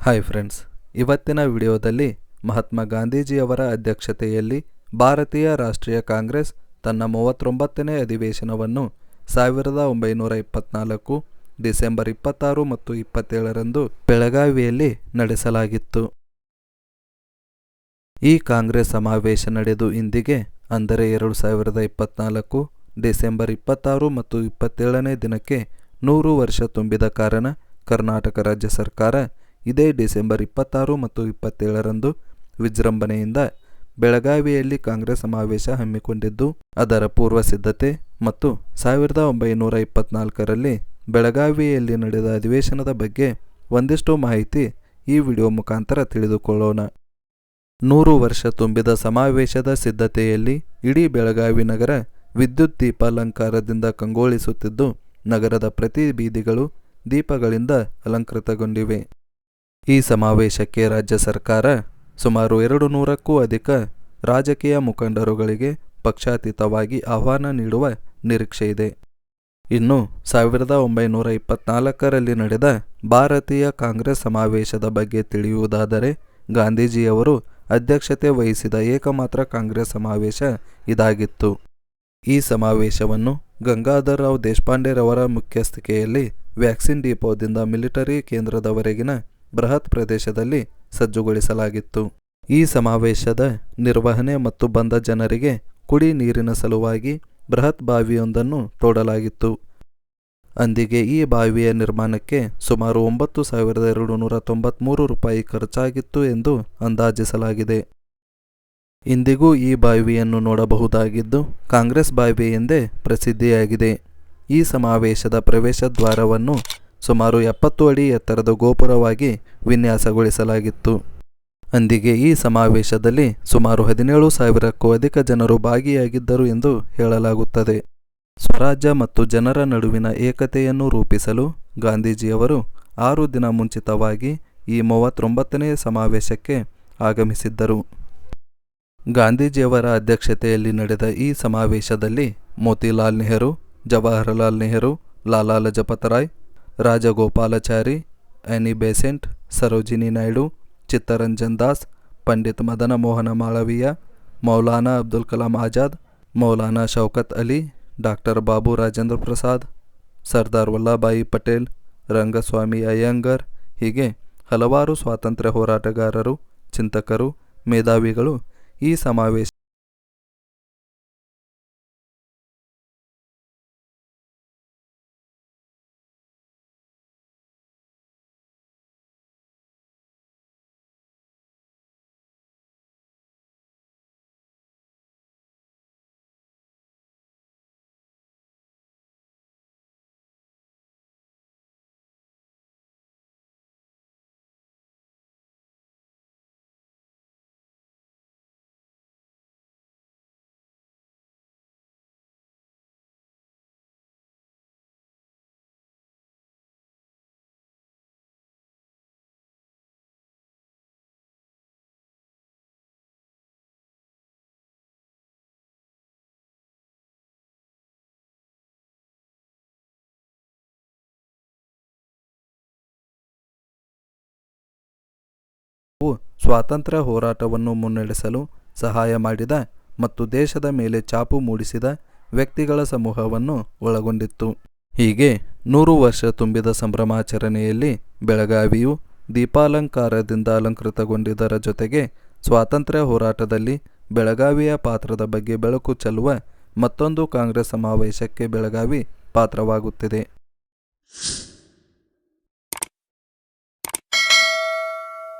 Hi friends ಇವತ್ತಿನ ವಿಡಿಯೋದಲ್ಲಿ ಮಹಾತ್ಮ ಗಾಂಧೀಜಿಯವರ ಅಧ್ಯಕ್ಷತೆಯಲ್ಲಿ ಭಾರತೀಯ ರಾಷ್ಟ್ರೀಯ ಕಾಂಗ್ರೆಸ್ ತನ್ನ ಮೂವತ್ತೊಂಬತ್ತನೇ ಅಧಿವೇಶನವನ್ನು ಸಾವಿರದ ಒಂಬೈನೂರ ಇಪ್ಪತ್ನಾಲ್ಕು, ಡಿಸೆಂಬರ್ ಇಪ್ಪತ್ತಾರು ಮತ್ತು ಇಪ್ಪತ್ತೇಳರಂದು ಬೆಳಗಾವಿಯಲ್ಲಿ ನಡೆಸಲಾಗಿತ್ತು. ಈ ಕಾಂಗ್ರೆಸ್ ಸಮಾವೇಶ ನಡೆದು ಇಂದಿಗೆ, ಅಂದರೆ ಎರಡು ಸಾವಿರದ ಇಪ್ಪತ್ನಾಲ್ಕು, ಡಿಸೆಂಬರ್ ಇಪ್ಪತ್ತಾರು ಮತ್ತು ಇಪ್ಪತ್ತೇಳನೇ ದಿನಕ್ಕೆ ನೂರು ವರ್ಷ ತುಂಬಿದ ಕಾರಣ ಕರ್ನಾಟಕ ರಾಜ್ಯ ಸರ್ಕಾರ ಇದೇ ಡಿಸೆಂಬರ್ ಇಪ್ಪತ್ತಾರು ಮತ್ತು ಇಪ್ಪತ್ತೇಳರಂದು ವಿಜೃಂಭಣೆಯಿಂದ ಬೆಳಗಾವಿಯಲ್ಲಿ ಕಾಂಗ್ರೆಸ್ ಸಮಾವೇಶ ಹಮ್ಮಿಕೊಂಡಿದ್ದು, ಅದರ ಪೂರ್ವ ಸಿದ್ಧತೆ ಮತ್ತು ಸಾವಿರದ ಒಂಬೈನೂರ ಇಪ್ಪತ್ನಾಲ್ಕರಲ್ಲಿ ಬೆಳಗಾವಿಯಲ್ಲಿ ನಡೆದ ಅಧಿವೇಶನದ ಬಗ್ಗೆ ಒಂದಿಷ್ಟು ಮಾಹಿತಿ ಈ ವಿಡಿಯೋ ಮುಖಾಂತರ ತಿಳಿದುಕೊಳ್ಳೋಣ. ನೂರು ವರ್ಷ ತುಂಬಿದ ಸಮಾವೇಶದ ಸಿದ್ಧತೆಯಲ್ಲಿ ಇಡೀ ಬೆಳಗಾವಿ ನಗರ ವಿದ್ಯುತ್ ದೀಪಾಲಂಕಾರದಿಂದ ಕಂಗೊಳಿಸುತ್ತಿದ್ದು, ನಗರದ ಪ್ರತಿ ಬೀದಿಗಳು ದೀಪಗಳಿಂದ ಅಲಂಕೃತಗೊಂಡಿವೆ. ಈ ಸಮಾವೇಶಕ್ಕೆ ರಾಜ್ಯ ಸರ್ಕಾರ ಸುಮಾರು ಎರಡು ನೂರಕ್ಕೂ ಅಧಿಕ ರಾಜಕೀಯ ಮುಖಂಡರುಗಳಿಗೆ ಪಕ್ಷಾತೀತವಾಗಿ ಆಹ್ವಾನ ನೀಡುವ ನಿರೀಕ್ಷೆಯಿದೆ ಇನ್ನು ಸಾವಿರದ ಒಂಬೈನೂರ ಇಪ್ಪತ್ನಾಲ್ಕರಲ್ಲಿ ನಡೆದ ಭಾರತೀಯ ಕಾಂಗ್ರೆಸ್ ಸಮಾವೇಶದ ಬಗ್ಗೆ ತಿಳಿಯುವುದಾದರೆ ಗಾಂಧೀಜಿಯವರು ಅಧ್ಯಕ್ಷತೆ ವಹಿಸಿದ ಏಕಮಾತ್ರ ಕಾಂಗ್ರೆಸ್ ಸಮಾವೇಶ ಇದಾಗಿತ್ತು. ಈ ಸಮಾವೇಶವನ್ನು ಗಂಗಾಧರ್ ರಾವ್ ದೇಶಪಾಂಡೆರವರ ಮುಖ್ಯಸ್ಥಿಕೆಯಲ್ಲಿ ವ್ಯಾಕ್ಸಿನ್ ಡಿಪೋದಿಂದ ಮಿಲಿಟರಿ ಕೇಂದ್ರದವರೆಗಿನ ಬೃಹತ್ ಪ್ರದೇಶದಲ್ಲಿ ಸಜ್ಜುಗೊಳಿಸಲಾಗಿತ್ತು. ಈ ಸಮಾವೇಶದ ನಿರ್ವಹಣೆ ಮತ್ತು ಬಂದ ಜನರಿಗೆ ಕುಡಿ ನೀರಿನ ಸಲುವಾಗಿ ಬೃಹತ್ ಬಾವಿಯೊಂದನ್ನು ತೋಡಲಾಗಿತ್ತು. ಅಂದಿಗೆ ಈ ಬಾವಿಯ ನಿರ್ಮಾಣಕ್ಕೆ ಸುಮಾರು ಒಂಬತ್ತು ಸಾವಿರದ ಎರಡು ನೂರ ತೊಂಬತ್ತ್ಮೂರು ರೂಪಾಯಿ ಖರ್ಚಾಗಿತ್ತು ಎಂದು ಅಂದಾಜಿಸಲಾಗಿದೆ. ಇಂದಿಗೂ ಈ ಬಾವಿಯನ್ನು ನೋಡಬಹುದಾಗಿದ್ದು ಕಾಂಗ್ರೆಸ್ ಬಾವಿ ಎಂದೇ ಪ್ರಸಿದ್ಧಿಯಾಗಿದೆ. ಈ ಸಮಾವೇಶದ ಪ್ರವೇಶ ದ್ವಾರವನ್ನು ಸುಮಾರು ಎಪ್ಪತ್ತು ಅಡಿ ಎತ್ತರದ ಗೋಪುರವಾಗಿ ವಿನ್ಯಾಸಗೊಳಿಸಲಾಗಿತ್ತು. ಅಂದಿಗೆ ಈ ಸಮಾವೇಶದಲ್ಲಿ ಸುಮಾರು ಹದಿನೇಳು ಸಾವಿರಕ್ಕೂ ಅಧಿಕ ಜನರು ಭಾಗಿಯಾಗಿದ್ದರು ಎಂದು ಹೇಳಲಾಗುತ್ತದೆ. ಸ್ವರಾಜ್ಯ ಮತ್ತು ಜನರ ನಡುವಿನ ಏಕತೆಯನ್ನು ರೂಪಿಸಲು ಗಾಂಧೀಜಿಯವರು ಆರು ದಿನ ಮುಂಚಿತವಾಗಿ ಈ ಮೂವತ್ತೊಂಬತ್ತನೇ ಸಮಾವೇಶಕ್ಕೆ ಆಗಮಿಸಿದ್ದರು. ಗಾಂಧೀಜಿಯವರ ಅಧ್ಯಕ್ಷತೆಯಲ್ಲಿ ನಡೆದ ಈ ಸಮಾವೇಶದಲ್ಲಿ ಮೋತಿಲಾಲ್ ನೆಹರು, ಜವಾಹರಲಾಲ್ ನೆಹರು, ಲಾಲಾ Lajpat Rai Rajagopalachari Annie Besant, Sarojini Naidu, Chittaranjan Das, Pandit Madan Mohan Malaviya, Maulana Abdul Kalam Azad, Maulana Shaukat Ali, doctor Babu Rajendra Prasad, Sardar Vallabhbhai Patel, Rangaswami Iyengar, ಹೀಗೆ ಹಲವಾರು ಸ್ವಾತಂತ್ರ್ಯ ಹೋರಾಟಗಾರರು, ಚಿಂತಕರು, ಮೇಧಾವಿಗಳು ಈ ಸಮಾವೇಶ ಸ್ವಾತಂತ್ರ್ಯ ಹೋರಾಟವನ್ನು ಮುನ್ನಡೆಸಲು ಸಹಾಯ ಮಾಡಿದ ಮತ್ತು ದೇಶದ ಮೇಲೆ ಚಾಪು ಮೂಡಿಸಿದ ವ್ಯಕ್ತಿಗಳ ಸಮೂಹವನ್ನು ಒಳಗೊಂಡಿತ್ತು. ಹೀಗೆ ನೂರು ವರ್ಷ ತುಂಬಿದ ಸಂಭ್ರಮಾಚರಣೆಯಲ್ಲಿ ಬೆಳಗಾವಿಯು ದೀಪಾಲಂಕಾರದಿಂದ ಅಲಂಕೃತಗೊಂಡಿದ್ದರ ಜೊತೆಗೆ ಸ್ವಾತಂತ್ರ್ಯ ಹೋರಾಟದಲ್ಲಿ ಬೆಳಗಾವಿಯ ಪಾತ್ರದ ಬಗ್ಗೆ ಬೆಳಕು ಚೆಲ್ಲುವ ಮತ್ತೊಂದು ಕಾಂಗ್ರೆಸ್ ಸಮಾವೇಶಕ್ಕೆ ಬೆಳಗಾವಿ ಪಾತ್ರವಾಗುತ್ತಿದೆ.